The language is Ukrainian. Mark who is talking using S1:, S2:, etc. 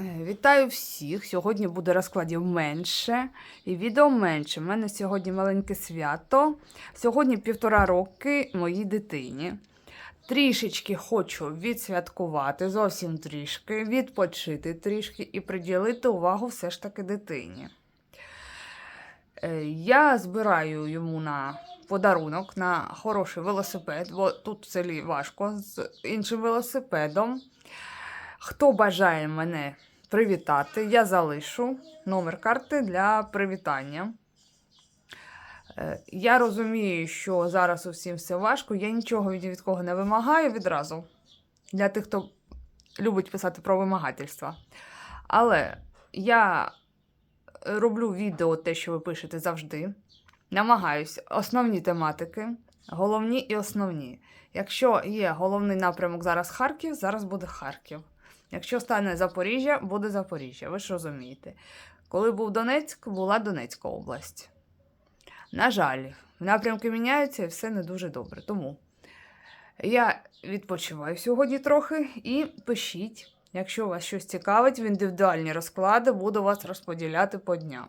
S1: Е, Вітаю всіх! Сьогодні буде розкладів менше і відео менше. У мене сьогодні маленьке свято. Сьогодні півтора роки моїй дитині. Трішечки хочу відсвяткувати, зовсім трішки, відпочити трішки і приділити увагу все ж таки дитині. Е, Я збираю йому на подарунок на хороший велосипед, бо тут в селі важко з іншим велосипедом. Хто бажає мене привітати, я залишу номер карти для привітання. Е, Я розумію, що зараз усім все важко. Я нічого від, кого не вимагаю відразу. Для тих, хто любить писати про вимагательства. Але я роблю відео, те, що ви пишете завжди. Намагаюсь основні тематики, головні і основні. Якщо є головний напрямок зараз Харків, зараз буде Харків. Якщо стане Запоріжжя, буде Запоріжжя. Ви ж розумієте. Коли був Донецьк, була Донецька область. На жаль, напрямки міняються і все не дуже добре. Тому я відпочиваю сьогодні трохи і пишіть, якщо вас щось цікавить, в індивідуальні розклади буду вас розподіляти по дням.